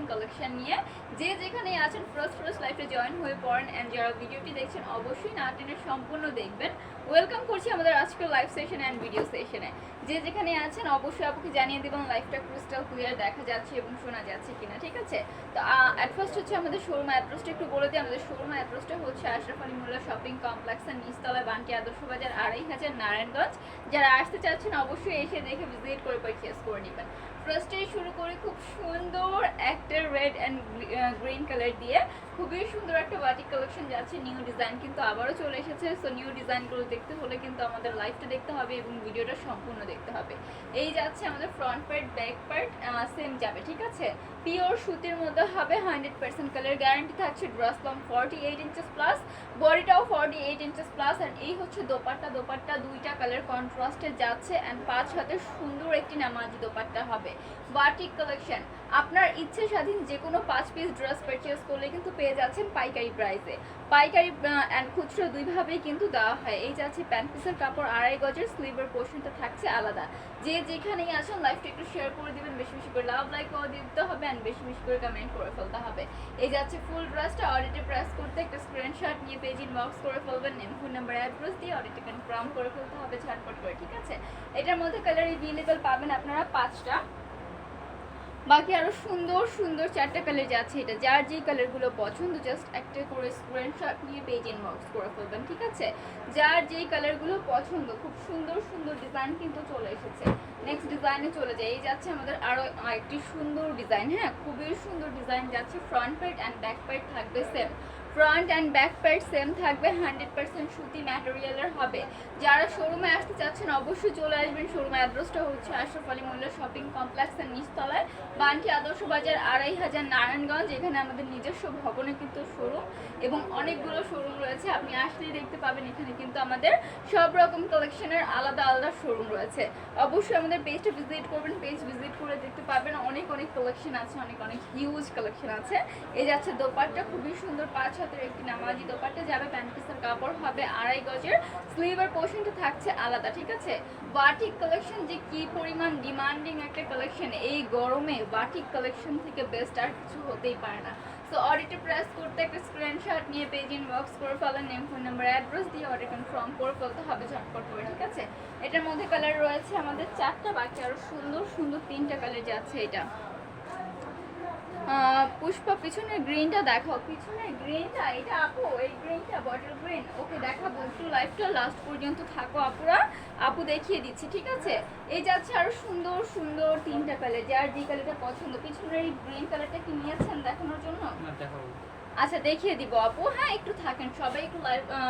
নতুন কালেকশন নিয়ে যে যেখানে আছেন ফার্স্ট ফার্স্ট লাইফে জয়েন হয়ে পড়েন অ্যান্ড যারা ভিডিওটি দেখছেন, অবশ্যই না টেনে সম্পূর্ণ দেখবেন। ওয়েলকাম করছি আমাদের আজকের লাইভ সেশন অ্যান্ড ভিডিও সেশনে যে যেখানে আছেন, অবশ্যই আপনাকে জানিয়ে দেবেন লাইফটা ক্রিস্টাল ক্লিয়ার দেখা যাচ্ছে এবং শোনা যাচ্ছে কিনা, ঠিক আছে? তো অ্যাট ফার্স্ট হচ্ছে আমাদের শোরুম অ্যাড্রেসটা একটু বলে দিই। আমাদের শোরুম অ্যাড্রেসটা হচ্ছে আশরাফ আলী মোল্লা শপিং কমপ্লেক্সের নিচতলা বান্টি আদর্শ বাজার, আড়াই হাজার নারায়ণগঞ্জ। যারা আসতে চাচ্ছেন, অবশ্যই এসে দেখে ভিজিট করে পারচেস করে নেবেন। ফার্স্টেই শুরু করি খুব সুন্দর একটা রেড অ্যান্ড গ্রিন কালার দিয়ে। খুবই সুন্দর একটা বাটিক কালেকশন যাচ্ছে নিউ ডিজাইন কিন্তু আবারও চলে এসেছে। সো নিউ ডিজাইনগুলো দেখতে হলে কিন্তু আমাদের লাইভটা দেখতে হবে এবং ভিডিওটা সম্পূর্ণ দেখতে হবে। এই যাচ্ছে আমাদের front part back part same যাবে, ঠিক আছে? পিওর সুতির মধ্যে হবে হান্ড্রেড পার্সেন্ট কালার গ্যারান্টি থাকছে dress long forty eight inches plus বডিটাও forty eight inches plus and এই হচ্ছে দোপাট্টা দোপাট্টা দুইটা কালার কন্ট্রাস্টে যাচ্ছে অ্যান্ড পাঁচ হাতে সুন্দর একটি নামাজি দোপাট্টা হবে। বাটিক কালেকশন আপনার ইচ্ছে স্বাধীন যে কোনো পাঁচ পিস ড্রেস পারচেস করলে কিন্তু পেয়ে যাচ্ছেন পাইকারি প্রাইসে পাইকারি অ্যান্ড খুচরো দুইভাবেই কিন্তু দেওয়া হয়। এই যাচ্ছে প্যান্ট পিসের কাপড়, আড়াই গজের স্লিভের পোর্শনটা থাকছে আলাদা। যে যেখানেই আছেন লাইফটা একটু শেয়ার করে দিবেন, বেশি বেশি করে লাভ লাইক করে দিতে হবে অ্যান্ড বেশি বেশি করে কমেন্ট করে ফেলতে হবে। এই যাচ্ছে ফুল ড্রেসটা অডিটে প্রেস করতে একটা স্ক্রিনশট নিয়ে পেজ ইনবক্স করে ফেলবেন নেম ফোন নাম্বার অ্যাড্রেস দিয়ে অডিটে কনফার্ম করে ফেলতে হবে ঝটপট করে, ঠিক আছে? এটার মধ্যে কালার এভেলেবেল পাবেন আপনারা পাঁচটা। বাকি আরও সুন্দর সুন্দর চারটা কালার যাচ্ছে এটা, যার যেই কালারগুলো পছন্দ জাস্ট একটা করে স্ক্রিনশট নিয়ে পেজ ইনবক্স করে ফেলবেন, ঠিক আছে? যার যেই কালারগুলো পছন্দ, খুব সুন্দর সুন্দর ডিজাইন কিন্তু চলে এসেছে। নেক্সট ডিজাইনে চলে যায় এই যাচ্ছে আমাদের আরও একটি সুন্দর ডিজাইন হ্যাঁ? খুবই সুন্দর ডিজাইন যাচ্ছে front part and back part থাকবে same front and back part same থাকবে হান্ড্রেড পার্সেন্ট সুতি ম্যাটেরিয়ালের হবে। যারা শোরুমে আসতে চাচ্ছেন, অবশ্যই চলে আসবেন। শোরুম অ্যাড্রেসটা হচ্ছে আশরাফ আলী মোল্লা শপিং কমপ্লেক্সের নিচতলায়, বান্টি আদর্শ বাজার আড়াই হাজার নারায়ণগঞ্জ এখানে আমাদের নিজস্ব ভবনে কিন্তু শোরুম এবং অনেকগুলো শোরুম রয়েছে। আপনি আসলেই দেখতে পাবেন, এখানে কিন্তু আমাদের সব রকম কালেকশনের আলাদা আলাদা শোরুম রয়েছে। অবশ্যই আমাদের পেজটা ভিজিট করবেন পেজ ভিজিট করে দেখতে পাবেন। অনেক অনেক কালেকশন আছে, অনেক অনেক হিউজ কালেকশন আছে। এই যাচ্ছে দোপাট্টা, খুবই সুন্দর পাঁচ হাতের একটি নামাজি দোপাট্টা যাবে প্যান্ট পিসের কাপড় হবে আড়াই গজের স্লিভার পোর্শনটা থাকছে আলাদা, ঠিক আছে? বাটিক কালেকশন যে কি পরিমাণ ডিমান্ডিং একটা কালেকশন এই গরমে বাটিক কালেকশন থেকে বেস্ট আর কিছু হতেই পারে না। সো অডিটে প্রেস করতে একটা স্ক্রিনশট নিয়ে পেজ ইনবক্স করে ফেলেন নেম ফোন নাম্বার অ্যাড্রেস দিয়ে অর্ডার কনফার্ম করে ফেলতে হবে ঝটপট করে, ঠিক আছে? এটার মধ্যে কালার রয়েছে আমাদের চারটা, বাকি আরও সুন্দর সুন্দর তিনটা কালার যাচ্ছে এটা। পুষ্পা পিছনের গ্রিনটা দেখাও পিছনের গ্রিনটা এটা আপু এই গ্রিনটা বটল গ্রিন ওকে দেখাবো একটু লাইফটা লাস্ট পর্যন্ত থাকো আপুরা। আপু দেখিয়ে দিচ্ছি ঠিক আছে? এই যাচ্ছে আরও সুন্দর সুন্দর তিনটা কালার যার যে কালারটা পছন্দ। পিছনের এই গ্রিন কালারটা কি নিয়েছেন দেখানোর জন্য? আচ্ছা দেখিয়ে দিব আপু। হ্যাঁ একটু থাকেন সবাই একটু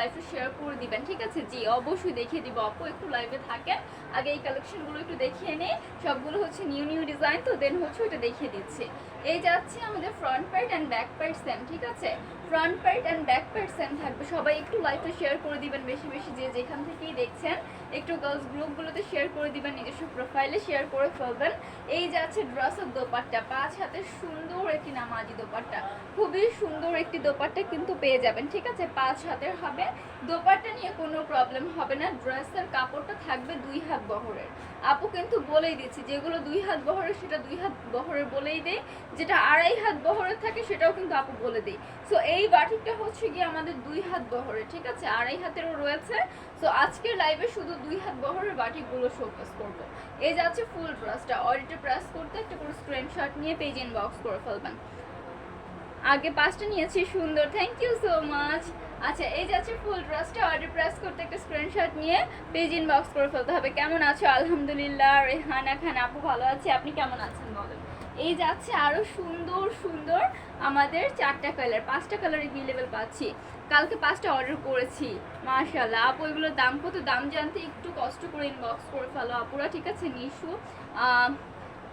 লাইভে শেয়ার করে দিবেন ঠিক আছে? জি অবশ্যই দেখিয়ে দিব আপু একটু লাইভে থাকেন। আগে এই কালেকশনগুলো একটু দেখিয়ে নিই। সবগুলো হচ্ছে নিউ নিউ ডিজাইন তো দেন হচ্ছে ওটা দেখিয়ে দিচ্ছি। এই যাচ্ছে আমাদের front part and back part same ঠিক আছে? Front part and back part same থাকবে। সবাই একটু লাইভে শেয়ার করে দিবেন বেশি বেশি যে যেখান থেকেই দেখছেন, একটু গার্লস গ্রুপগুলোতে শেয়ার করে দিবেন, নিজস্ব প্রোফাইলে শেয়ার করে ফেলবেন। এই যাচ্ছে ড্রেস অফ দোপাট্টা, পাঁচ হাতে সুন্দর একটি নামাজি দোপাট্টা। খুবই সুন্দর একটি দোপাট্টা কিন্তু পেয়ে যাবেন, ঠিক আছে? পাঁচ হাতের হবে। দোপাট্টা নিয়ে কোনো প্রবলেম হবে না। ড্রেসের কাপড়টা থাকবে দুই হাত বহরের। আপু কিন্তু বলেই দিচ্ছি যেগুলো দুই হাত বহরের সেটা দুই হাত বহরের বলেই দেয়, যেটা আড়াই হাত বহরের থাকে সেটাও কিন্তু আপু বলে দেয়। সো এই বাটিকটা হচ্ছে গিয়ে আমাদের দুই হাত বহরে ঠিক আছে? আড়াই হাতেরও রয়েছে। সো আজকের লাইভে শুধু দুই হাত বহরের বাটিকগুলো শোকেস করব। এই যাচ্ছে ফুল প্রেসটা অডিটে প্রেস করতে একটা করে স্ক্রিনশট নিয়ে পেজ ইনবক্স করে ফেলবেন। আগে পাঁচটা নিয়েছি, সুন্দর থ্যাংক ইউ সো মাচ আচ্ছা এই যাচ্ছে ফুল ড্রেসটা অর্ডার প্রেস করতে একটা স্ক্রিনশট নিয়ে পেজ ইনবক্স করে ফেলতে হবে। কেমন আছো? আলহামদুলিল্লাহ, রেহানা খান আপু ভালো আছি? আপনি কেমন আছেন বলেন? এই যাচ্ছে আরও সুন্দর সুন্দর আমাদের চারটা কালার পাঁচটা কালার এভেলেবেল পাচ্ছি। কালকে পাঁচটা অর্ডার করেছি মাশাল্লাহ আপু, এগুলোর দাম কত? দাম জানতে একটু কষ্ট করে ইনবক্স করে ফেলো। আপুরা, ঠিক আছে? নিশু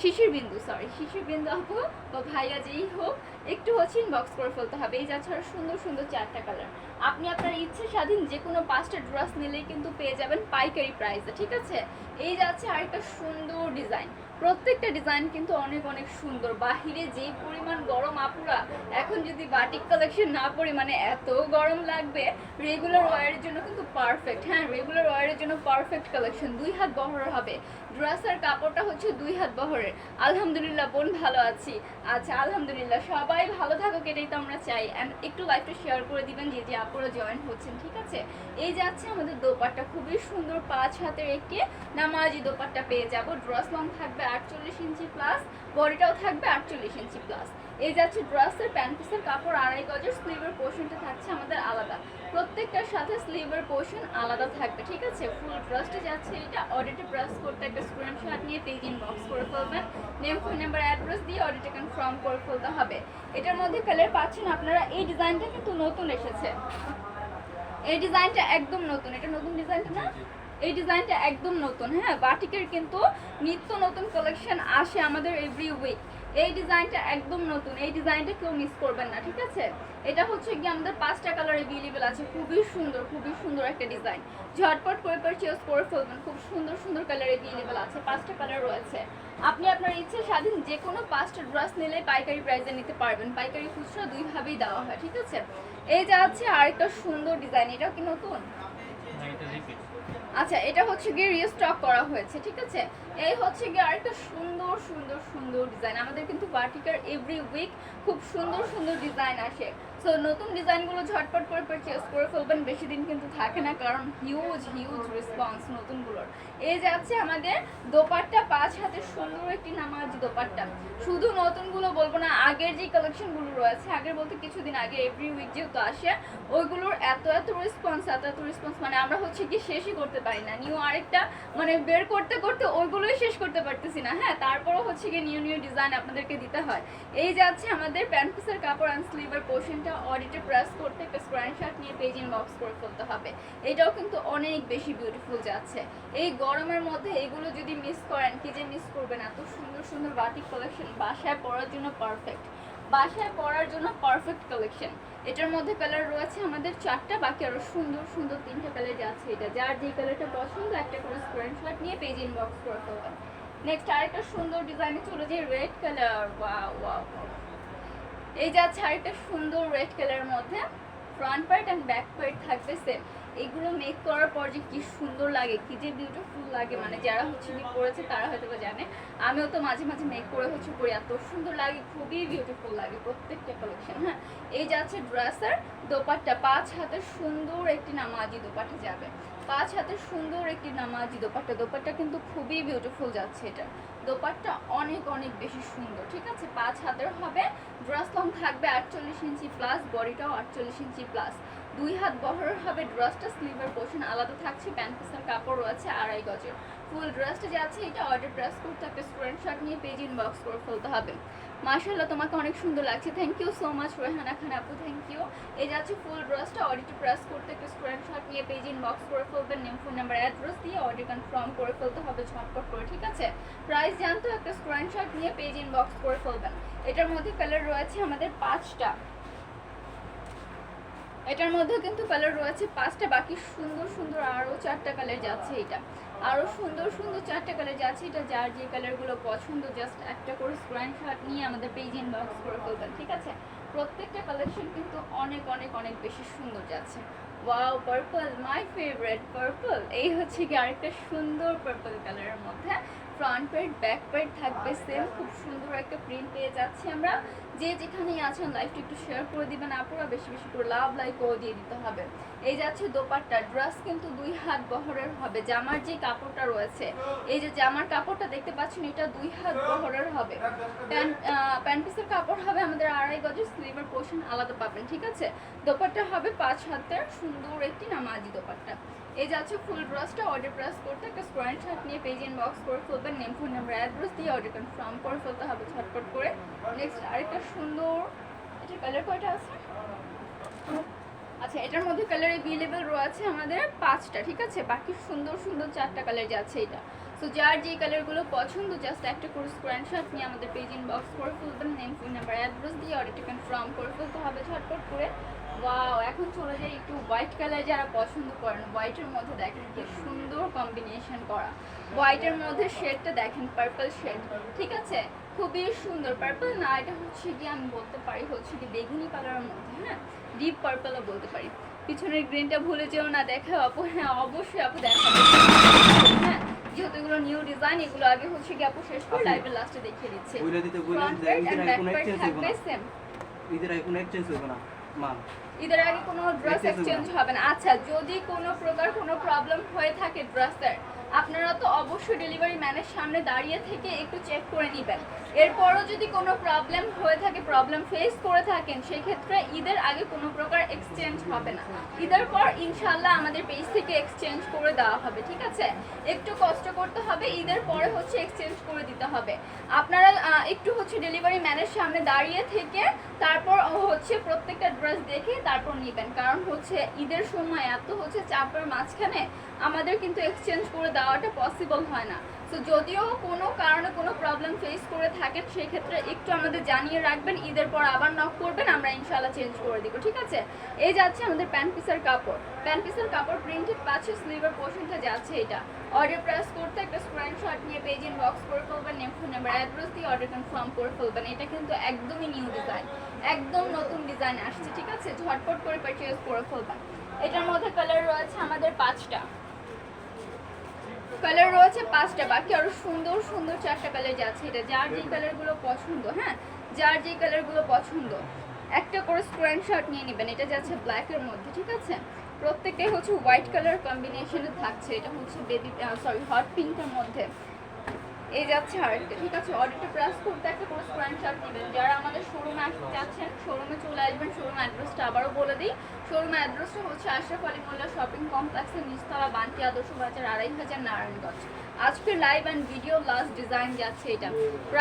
শিশির বিন্দু সরি শিশির বিন্দু আপু বা ভাইয়া যেই হোক, একটু হচ্ছে ইনবক্স করে ফেলতে হবে। এই যাচ্ছে ছাড়া সুন্দর সুন্দর চারটা কালার আপনি আপনার ইচ্ছে স্বাধীন যে কোনো পাঁচটা ড্রেস নিলেই কিন্তু পেয়ে যাবেন পাইকারি প্রাইসে ঠিক আছে? এই যাচ্ছে আরেকটা সুন্দর ডিজাইন। প্রত্যেকটা ডিজাইন কিন্তু অনেক অনেক সুন্দর। বাহিরে যে পরিমাণ গরম আপুরা, এখন যদি বাটিক কালেকশন না পরি মানে এত গরম লাগবে। রেগুলার ওয়ারের জন্য কিন্তু পারফেক্ট হ্যাঁ রেগুলার ওয়ারের জন্য পারফেক্ট কালেকশন দুই হাত বহরের হবে। ড্রেসের কাপড়টা হচ্ছে দুই হাত বহরের। আলহামদুলিল্লাহ, বোন, ভালো আছি। আচ্ছা আলহামদুলিল্লাহ। সবাই ভালো থাকুক, এটাই তো আমরা চাই। অ্যান্ড একটু লাইফটা শেয়ার করে দিবেন, যে যে আপুরা জয়েন হচ্ছেন, ঠিক আছে? এই যাচ্ছে আমাদের দোপাট্টা। খুবই সুন্দর পাঁচ হাতের একটি নামাজি দোপাট্টা পেয়ে যাব। ড্রস লং থাকবে আটচল্লিশ ইঞ্চি প্লাস বডিটাও থাকবে আটচল্লিশ ইঞ্চি প্লাস এই যাচ্ছে ড্রেসের প্যান্ট পিসের কাপড় আড়াই গজের স্লিভের পোর্শনটা থাকছে আমাদের আলাদা। প্রত্যেকটার সাথে স্লিভের পোর্শন আলাদা থাকবে, ঠিক আছে? ফুল ড্রেসটা যাচ্ছে এটা অডিটে প্রেস করতে একটা স্ক্রিনশট নিয়ে পেজ ইনবক্স করে ফেলবেন। নেম ফোন নাম্বার অ্যাড্রেস দিয়ে অডিটে কনফার্ম করে ফেলতে হবে। এটার মধ্যে কালার পাচ্ছেন আপনারা, এই ডিজাইনটা কিন্তু নতুন এসেছে। এই ডিজাইনটা একদম নতুন, এটা নতুন ডিজাইনটা না? এই ডিজাইনটা একদম নতুন হ্যাঁ? বাটিকের কিন্তু নিত্য নতুন কালেকশন আসে আমাদের এভরি উইক এই ডিজাইনটা একদম নতুন, এই ডিজাইনটা কেউ মিস করবেন না, ঠিক আছে? এটা হচ্ছে কি আমাদের পাঁচটা কালার অ্যাভেলেবেল আছে, খুবই সুন্দর খুবই সুন্দর একটা ডিজাইন। ঝটপট করে পারচেজ করে ফেলবেন, খুব সুন্দর সুন্দর কালার অ্যাভেলেবেল আছে, পাঁচটা কালার রয়েছে। আপনি আপনার ইচ্ছে স্বাধীন যে কোনো পাঁচটা ড্রেস নিলে পাইকারি প্রাইসে নিতে পারবেন। পাইকারি খুচরা দুইভাবেই দেওয়া হয়, ঠিক আছে? এই যে আছে আরেকটা সুন্দর ডিজাইন, এটাও কি নতুন। আচ্ছা এটা হচ্ছে গিয়ে রিস্টক করা হয়েছে ঠিক আছে? এই হচ্ছে গিয়ে আরেকটা সুন্দর সুন্দর সুন্দর ডিজাইন আমাদের কিন্তু বাটিকার এভরি উইক খুব সুন্দর সুন্দর ডিজাইন আসে। সো নতুন ডিজাইনগুলো ঝটপট করে পারচেস করে ফেলবেন, বেশি দিন কিন্তু থাকে না, কারণ হিউজ হিউজ রেসপন্স নতুনগুলোর। এই যাচ্ছে আমাদের দোপাট্টা, পাঁচ হাতের সুন্দর একটি নামাজি দোপাট্টা। শুধু নতুনগুলো বলব না, আগের যে কালেকশনগুলো রয়েছে, আগের বলতে কিছুদিন আগে এভরি উইক যেহেতু আসে, ওইগুলোর এত এত রেসপন্স এত এত রেসপন্স মানে আমরা হচ্ছে কি শেষই করতে পারি না। নিউ আরেকটা মানে বের করতে করতে ওইগুলোই শেষ করতে পারতেছি না। হ্যাঁ তারপরও হচ্ছে গিয়ে নিউ নিউ ডিজাইন আপনাদেরকে দিতে হয়। এই যাচ্ছে আমাদের প্যান্ট পিসের কাপড় অ্যান্ড স্লিভার পোর্শনটা অডিটে প্রেস করতে একটা স্ক্রিনশট নিয়ে পেজ ইনবক্স করে ফেলতে হবে। এটাও কিন্তু অনেক বেশি বিউটিফুল যাচ্ছে। এই গরমের মধ্যে এগুলো যদি মিস করেন, কি যে মিস করবেন? এত সুন্দর সুন্দর বাটিক কালেকশন বাসায় পরার জন্য পারফেক্ট বাসায় পরার জন্য পারফেক্ট কালেকশন এটার মধ্যে কালার রয়েছে আমাদের চারটা, বাকি আরও সুন্দর সুন্দর তিনটে কালার যাচ্ছে এটা। যার যে কালারটা পছন্দ, একটা করে স্ক্রিনশট নিয়ে পেজ ইনবক্স করে ফেলবেন নেক্সট আরেকটা সুন্দর ডিজাইনে চলে যায় রেড কালার ওয়াও এই যাচ্ছে আরেকটা সুন্দর রেড কালারের মধ্যে। Front part and back part থাকবে সেম এগুলো মেক করার পর যে কি সুন্দর লাগে, কি যে বিউটিফুল লাগে মানে যারা হচ্ছে কি করেছে তারা হয়তো বা জানে। আমিও তো মাঝে মাঝে মেক করে হচ্ছে করি এত সুন্দর লাগে, খুবই বিউটিফুল লাগে প্রত্যেকটা কালেকশন হ্যাঁ? এই যাচ্ছে ড্রেসার দোপাট্টা, পাঁচ হাতের সুন্দর একটি নামাজি দোপাট্টা যাবে। পাঁচ হাতের সুন্দর একটি নামাজি দোপাট্টা দোপাট্টা কিন্তু খুবই বিউটিফুল যাচ্ছে এটা। দোপাট্টা অনেক অনেক বেশি সুন্দর, ঠিক আছে? পাঁচ হাতের হবে, ড্রাস লং থাকবে আটচল্লিশ ইঞ্চি প্লাস বডিটাও আটচল্লিশ ইঞ্চি প্লাস দুই হাত বহরের হবে ড্রাসটা স্লিভের পোর্শন আলাদা থাকছে প্যান্ট পিসের কাপড় রয়েছে আড়াই গজের। ফুল ড্রেসটা আছে, এটা অর্ডার ড্রেস করতে একটা স্ক্রিনশট নিয়ে পেজ ইনবক্স করে ফেলতে হবে। মাশাল্লাহ তোমাকে অনেক সুন্দর লাগছে। Thank you so much Rehana Khan আপু থ্যাংক ইউ এই যাচ্ছে ফুল ড্রেসটা অডিটে প্রেস করতে একটা স্ক্রিনশট নিয়ে পেজ ইনবক্স করে ফেলবেন নেম ফোন নাম্বার অ্যাড্রেস দিয়ে অর্ডার কনফার্ম করে ফেলতে হবে, ঝটপট করে, ঠিক আছে? প্রাইস জানতো একটা স্ক্রিনশট নিয়ে পেজ ইনবক্স করে ফেলবেন। এটার মধ্যে কালার রয়েছে আমাদের পাঁচটা। এটার মধ্যে কিন্তু কালার রয়েছে পাঁচটা, বাকি সুন্দর সুন্দর আরও চারটা কালার যাচ্ছে এটা আরও সুন্দর সুন্দর চারটা কালার যাচ্ছে এটা যার যে কালারগুলো পছন্দ জাস্ট একটা করে স্ক্রিনশট নিয়ে আমাদের পেজ ইনবক্স করে ফেলবেন ঠিক আছে? প্রত্যেকটা কালেকশন কিন্তু অনেক অনেক অনেক বেশি সুন্দর যাচ্ছে। Wow purple my favourite purple এই হচ্ছে কি আরেকটা সুন্দর পার্পল কালারের মধ্যে। ফ্রন্ট পার্ট ব্যাক পার্ট থাকবে সেম খুব সুন্দর একটা প্রিন্ট পেয়ে যাচ্ছি আমরা। যে যেখানেই আছেন লাইভটা একটু শেয়ার করে দিবেন, আপুরা বেশি বেশি করে লাভ লাইকও দিয়ে দিতে হবে। এই যাচ্ছে দোপাট্টা ড্রেস কিন্তু দুই হাত বহরের হবে, জামার যে কাপড়টা রয়েছে, এই যে জামার কাপড়টা দেখতে পাচ্ছেন, এটা দুই হাত বহরের হবে। প্যান্ট প্যান্ট পিসের কাপড় হবে আমাদের আড়াই গজের স্লিভের পোর্শন আলাদা পাবেন, ঠিক আছে? দোপাট্টা হবে পাঁচ হাতের সুন্দর একটি নামাজি দোপাট্টা। এই যাচ্ছে ফুল ড্রেসটা অর্ডার প্রেস করতে একটা স্ক্রিনশট নিয়ে পেজ ইনবক্স করে ফেলবেন নেম ফোন নাম্বার অ্যাড্রেস দিয়ে অর্ডার কনফার্ম করে ফেলতে হবে ঝটপট করে। নেক্সট আরেকটা সুন্দর, এটা কালার কয়টা আছে? আচ্ছা এটার মধ্যে কালার অ্যাভেলেবেল রয়েছে আমাদের পাঁচটা, ঠিক আছে? বাকি সুন্দর সুন্দর চারটা কালার যাচ্ছে এটা। সো যার যে কালারগুলো পছন্দ জাস্ট একটা করে স্ক্রিনশট নিয়ে আমাদের পেজ ইনবক্স করে ফেলবেন নেম ফোন নাম্বার অ্যাড্রেস দিয়ে অর্ডারটা কনফার্ম করে ফেলতে হবে ঝটপট করে। ওয়াও এখন চলে যাই একটু হোয়াইট কালার যারা পছন্দ করেন। হোয়াইটের মধ্যে দেখেন কি সুন্দর কম্বিনেশন করা। হোয়াইটের মধ্যে শেডটা দেখেন পার্পল শেড ঠিক আছে? খুবই সুন্দর পার্পল না এটা হচ্ছে কি আমি বলতে পারি হচ্ছে কি বেগুনি কালারের মধ্যে হ্যাঁ? ডিপ পার্পলও বলতে পারি। পিছনের গ্রিনটা ভুলে যেও না দেখে আপু হ্যাঁ অবশ্যই আপু দেখাবে। হ্যাঁ যেহেতু এগুলো নিউ ডিজাইন এগুলো আগে হচ্ছে কি আপু শেষ করে লাইভের লাস্টে দেখিয়ে দিচ্ছে। ফ্রন্ট ঈদের এন্ড ব্যাক প্যান্ট থাকবে সেম ঈদের আগে এক্সচেঞ্জ হইব না মা ঈদের আগে কোনো ড্রেস এক্সচেঞ্জ। হবে না আচ্ছা যদি কোনো প্রকার কোনো প্রবলেম হয়ে থাকে ড্রেসের আপনারা তো অবশ্যই ডেলিভারি ম্যানের সামনে দাঁড়িয়ে থেকে একটু চেক করে নেবেন। এরপরও যদি কোনো প্রবলেম হয়ে থাকে প্রবলেম ফেস করে থাকেন, সেক্ষেত্রে ঈদের আগে কোনো প্রকার এক্সচেঞ্জ হবে না। ঈদের পর ইনশাল্লাহ আমাদের পেজ থেকে এক্সচেঞ্জ করে দেওয়া হবে, ঠিক আছে? একটু কষ্ট করতে হবে, ঈদের পরে হচ্ছে এক্সচেঞ্জ করে দিতে হবে। আপনারা একটু হচ্ছে ডেলিভারি ম্যানের সামনে দাঁড়িয়ে থেকে তারপর হচ্ছে প্রত্যেকটা ড্রেস দেখে তারপর নেবেন। কারণ হচ্ছে ঈদের সময় এত হচ্ছে চাপের মাঝখানে আমাদের কিন্তু এক্সচেঞ্জ করে দেওয়াটা পসিবল হয় না। তো যদিও কোনো কারণে কোনো প্রবলেম ফেস করে থাকেন, সেক্ষেত্রে একটু আমাদের জানিয়ে রাখবেন, ঈদের পর আবার নক করবেন, আমরা ইনশাল্লাহ চেঞ্জ করে দিব, ঠিক আছে? এই যাচ্ছে আমাদের প্যান্ট পিসের কাপড়। প্যান্ট পিসের কাপড় প্রিন্টেড পাচ্ছে স্লিভের পোর্শনটা যাচ্ছে এটা। অর্ডার প্রেস করতে একটা স্ক্রিনশট নিয়ে পেজ ইনবক্স করে ফেলবেন নেম ফোন নাম্বার অ্যাড্রেস দিয়ে অর্ডার কনফার্ম করে ফেলবেন। এটা কিন্তু একদমই নিউ ডিজাইন একদম নতুন ডিজাইন আসছে, ঠিক আছে? ঝটপট করে পারচেজ করে ফেলবেন। এটার মধ্যে কালার রয়েছে আমাদের পাঁচটা। কালার রয়েছে পাঁচটা, বাকি আরও সুন্দর সুন্দর চারটা কালার যাচ্ছে এটা, যার যে কালারগুলো পছন্দ হ্যাঁ? যার যে কালারগুলো পছন্দ, একটা করে স্ক্রিনশট নিয়ে নেবেন, এটা যাচ্ছে ব্ল্যাকের মধ্যে, ঠিক আছে? প্রত্যেকটাই হচ্ছে হোয়াইট কালার কম্বিনেশনে থাকছে, এটা হচ্ছে বেবি সরি হট পিঙ্কের মধ্যে। এই যাচ্ছে আরেকটা ঠিক আছে অর্ডারটা প্রেস করতে একটা করে স্ক্রিনশট নেবেন। যারা আমাদের শোরুমে আসতে চাচ্ছেন শোরুমে চলে আসবেন শোরুম অ্যাড্রেসটা আবারও বলে দিই। শোরুম অ্যাড্রেসটা হচ্ছে আশরাফ আলী মোল্লা শপিং কমপ্লেক্সের নিচতলা বান্তি আদর্শ বাজার আড়াই হাজার নারায়ণগঞ্জ। আজকের live and video last design যাচ্ছে এটা। প্রায়